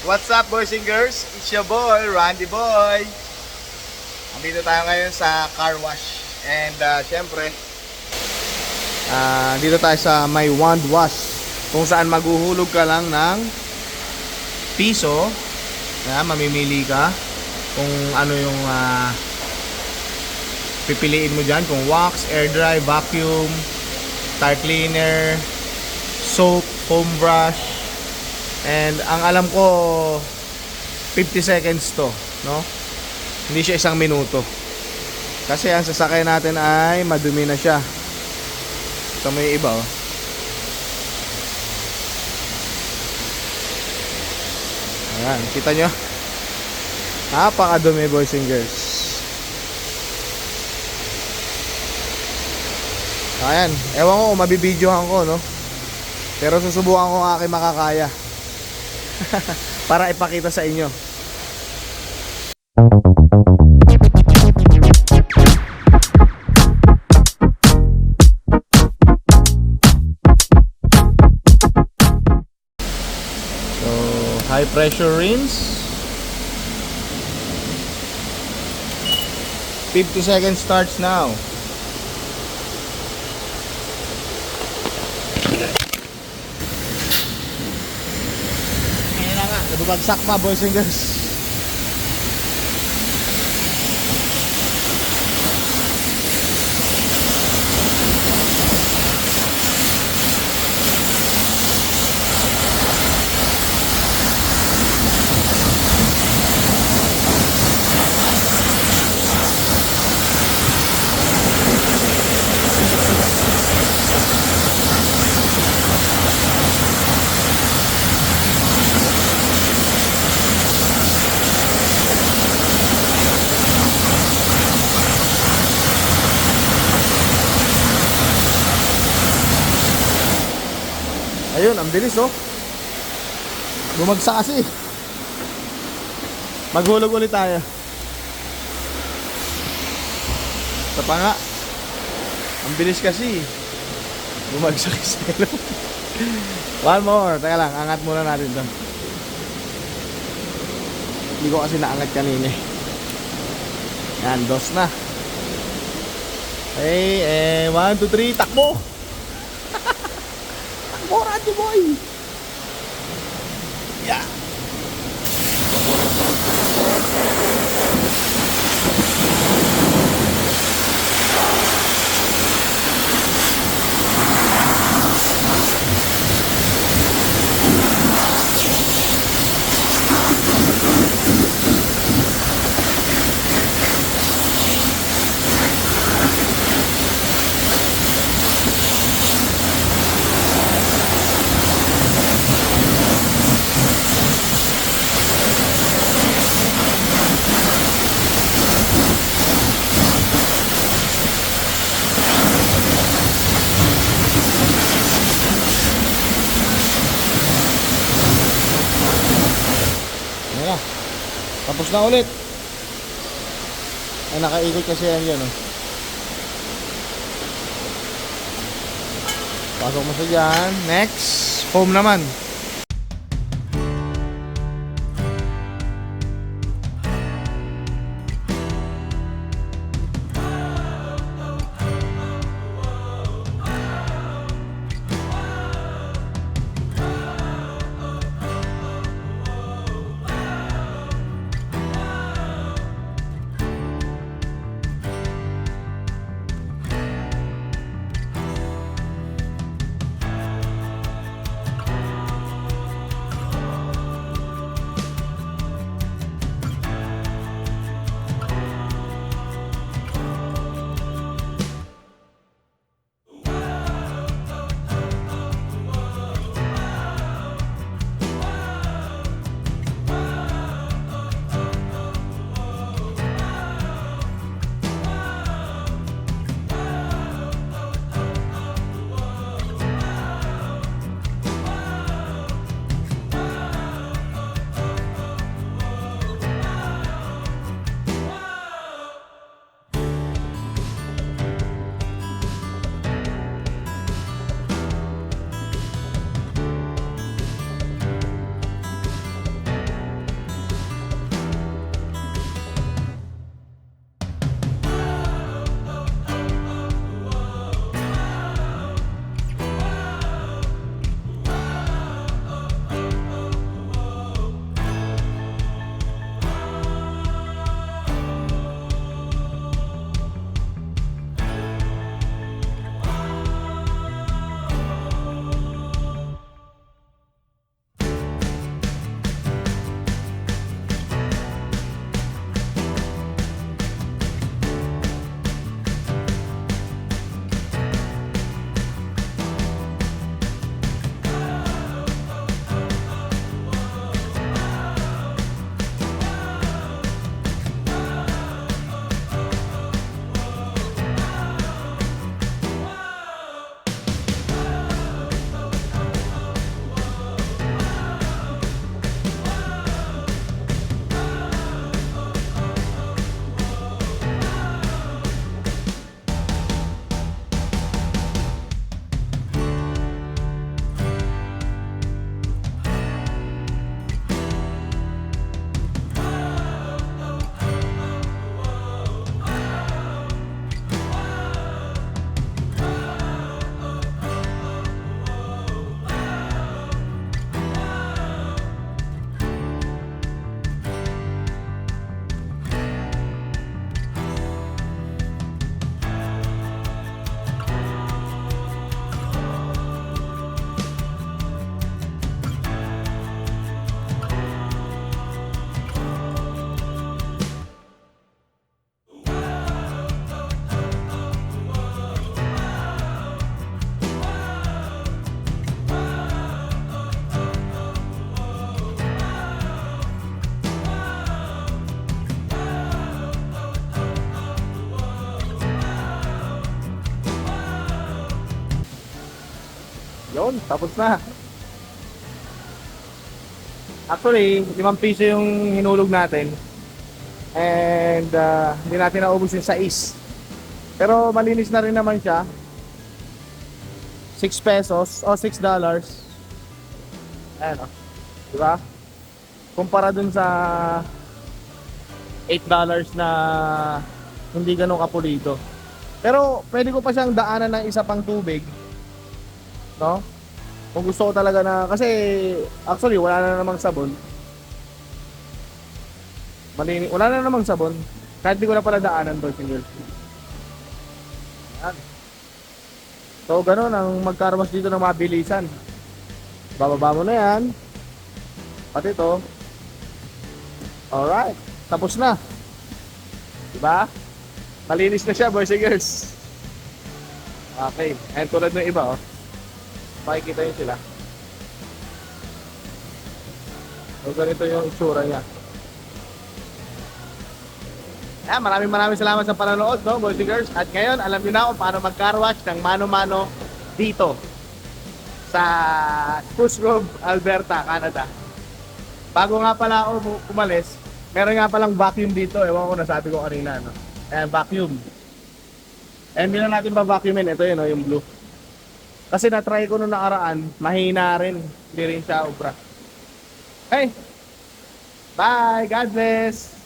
What's up boys and girls? It's your boy, Randy Boy. Andito tayo ngayon sa car wash. And uh, syempre, ah dito tayo sa may wand wash. Kung saan maghuhulog ka lang ng piso. Kaya mamimili ka kung ano yung ah, pipiliin mo dyan. Kung wax, air dry, vacuum, tire cleaner, soap, foam brush, And ang alam ko 50 seconds to, no? Hindi siya isang minuto. Kasi ang sasakay natin ay madumi na siya. Ito may iba oh. Ayan, kita nyo? Napakadumi boys and girls. Ayan, ewan ko kung mabibidyohan ko, no? Pero susubukan ko ang aking makakaya para ipakita sa inyo. So, high pressure rinse. 50 seconds starts now. Ayan nababagsak pa boys and girls. Ayun, ang bilis oh. Bumagsak kasi. Maghulog ulit tayo. Ito pa nga. Ang bilis kasi. Bumagsak kasi. One more. Teka lang, angat muna natin to. Hindi ko kasi naangat kanina eh. Yan, dos na. Okay, eh, one, two, three, takbo! Takbo, Randy boy! Yeah! Tapos na ulit. Ay, nakaikot kasi yan dyan, oh. Pasok mo sa dyan. Next. Foam naman. Yun, tapos na. Actually, 5 piso yung hinulog natin. And uh, hindi natin naubos yung 6. Pero malinis na rin naman siya. 6 pesos o 6 dollars. Ayan o. Diba? Kumpara dun sa 8 dollars na hindi ganun kapulido. Pero pwede ko pa siyang daanan ng isa pang tubig. No? Kung gusto ko talaga na kasi actually wala na namang sabon. Malini, wala na namang sabon. Kahit di ko na pala daanan and girls. Yan. So ganun ang magkarwas dito ng mabilisan. Bababa mo na yan. Pati to. Alright. Tapos na. Diba? Malinis na siya boys and girls. Okay. And tulad ng iba oh. Makikita yun sila. So ganito yung itsura niya. Ayan, maraming maraming salamat sa panonood, no, boys and girls. At ngayon, alam niyo na kung paano mag-car wash ng mano-mano dito sa Spruce Grove, Alberta, Canada. Bago nga pala ako umalis, meron nga palang vacuum dito. Ewan ko nasabi ko kanina, no? Ayan, vacuum. And hindi na natin pa-vacuumin. Ito yun, no, yung blue. Kasi na-try ko nung nakaraan, mahina rin. Hindi rin siya ubra. Hey! Bye! God bless!